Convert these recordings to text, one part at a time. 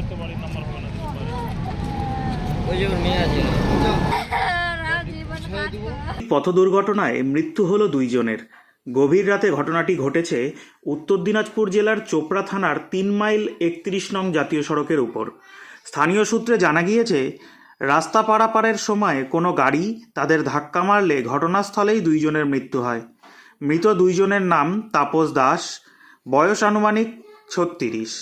ওদের তো নাম্বার হবে না ওই যে মেয়ে আছে। পথ দুর্ঘটনায় মৃত্যু হলো দুইজনের। গভীর রাতে ঘটনাটি ঘটেছে উত্তর দিনাজপুর জেলার চোপড়া থানার তিন মাইল একত্রিশ নং জাতীয় সড়কের উপর। স্থানীয় সূত্রে জানা গিয়েছে রাস্তা পারাপারের সময় কোনো গাড়ি তাদের ধাক্কা মারলে ঘটনাস্থলেই দুইজনের মৃত্যু হয়। মৃত দুইজনের নাম তাপস দাস বয়স আনুমানিক ছত্রিশ।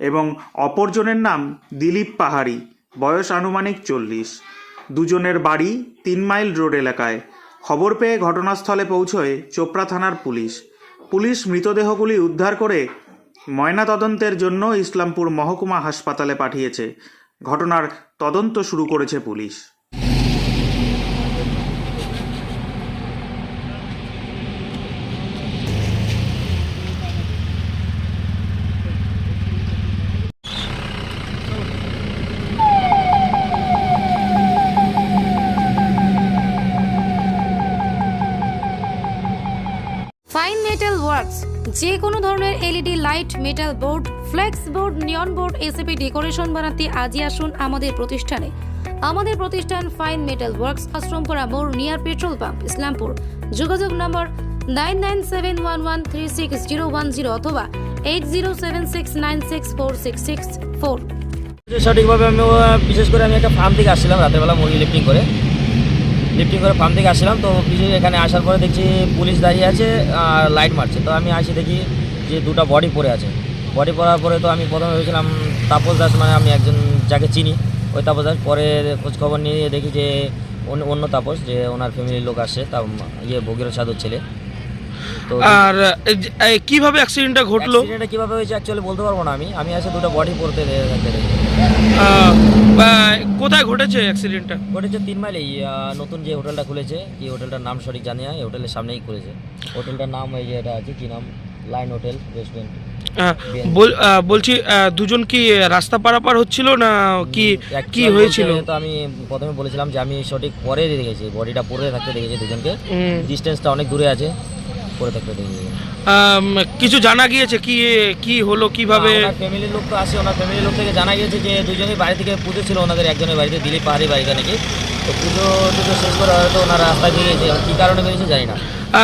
এবং অপরজনের নাম দিলীপ পাহাড়ি, বয়স আনুমানিক চল্লিশ। দুজনের বাড়ি তিন মাইল রোড এলাকায়। খবর পেয়ে ঘটনাস্থলে পৌঁছয় চোপড়া থানার পুলিশ। পুলিশ মৃতদেহগুলি উদ্ধার করে ময়নাতদন্তের জন্য ইসলামপুর মহকুমা হাসপাতালে পাঠিয়েছে। ঘটনার তদন্ত শুরু করেছে পুলিশ। ওয়ার্কস যে কোনো ধরনের LED light metal board flex board neon board ACP decoration বানাতে আজই আসুন আমাদের প্রতিষ্ঠানে। আমাদের প্রতিষ্ঠান ফাইন মেটাল ওয়ার্কস আশ্রমপুরা মোড় নিয়ার পেট্রোল পাম্প ইসলামপুর। যোগাযোগ নম্বর nine nine seven one one three six zero one zero অথবা eight zero seven six nine six four six six four সঠিকভাবে আমি বিশেষ করে আমি একটা ফার্ম থেকে আসছিলাম, রাতের বেলা মুরগি লিফটিং করে। লিফটিং করে ফার্ম থেকে আসছিলাম, তো কিছু এখানে আসার পরে দেখছি পুলিশ দাঁড়িয়ে আছে আর লাইট মারছে। তো আমি আসি দেখি যে দুটা বডি পড়ে আছে। বডি পড়ার পরে তো আমি প্রথমে ভেবেছিলাম, তাপস দাস মানে আমি একজন যাকে চিনি, ওই তাপস দাস। পরে খোঁজখবর নিয়ে দেখি যে অন্য- তাপস, যে ওনার ফ্যামিলির লোক আসছে তা ইয়ে ভগীরথ সাধুর ছেলে। আর কীভাবে অ্যাক্সিডেন্টটা ঘটলো? অ্যাক্সিডেন্টটা কীভাবে হয়েছে অ্যাকচুয়ালি বলতে পারব না আমি। আমি এসে দুটো বডি পড়তে কোথায় ঘটেছে অ্যাক্সিডেন্টটা ঘটেছে তিন মাইলেই নতুন যে হোটেলটা খুলেছে কি হোটেলটার নাম সঠিক জানি না এই হোটেলের সামনেই খুলেছে। হোটেলটার নাম এই যে এটা আছে কি নাম? লাইন হোটেল রেস্টুরেন্ট বলছি দুজন কি রাস্তা পারাপার হচ্ছিল না কি কি হয়েছিল? তো আমি প্রথমে বলেছিলাম যে আমি সঠিক পরে দেখেছি বডিটা পরে থাকতে দেখেছি দুজনকে। ডিস্টেন্সটা অনেক দূরে আছে। কিছু জানা গিয়েছে কি কি হলো কীভাবে? ফ্যামিলির লোক তো আসে ওনার ফ্যামিলির লোক থেকে জানা গিয়েছে যে দুজনেই বাড়ি থেকে পুজো ছিল ওনাদের একজনের বাড়িতে দিলীপ পাহাড়ি বাড়িতে নাকি তো পুজো টুজো শেষ করে হয়তো ওনারা রাস্তায় বেরিয়েছে কী কারণে বেরিয়েছে জানি না।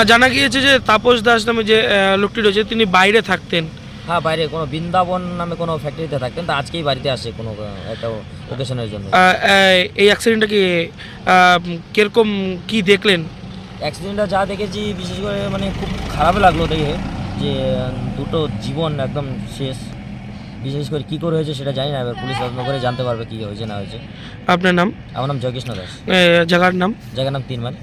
জানা গিয়েছে যে তাপস দাস নামে যে লোকটি রয়েছে তিনি বাইরে থাকতেন। হ্যাঁ বাইরে কোনো বৃন্দাবন নামে কোনো ফ্যাক্টরিতে থাকতেন তো আজকেই বাড়িতে আসে কোনো একটা ওকেশনের জন্য। এই- অ্যাক্সিডেন্টটা কি কীরকম কি দেখলেন? অ্যাক্সিডেন্টটা যা দেখেছি বিশেষ করে মানে খুব খারাপ লাগল দেখে যে দুটো জীবন একদম শেষ। বিশেষ করে কী করে হয়েছে সেটা জানি না এবার পুলিশ তদন্ত করে জানতে পারবে কী হয়েছে না হয়েছে। আপনার নাম? আমার নাম জয়কৃষ্ণ দাস। জায়গার নাম? জায়গার নাম তিনমান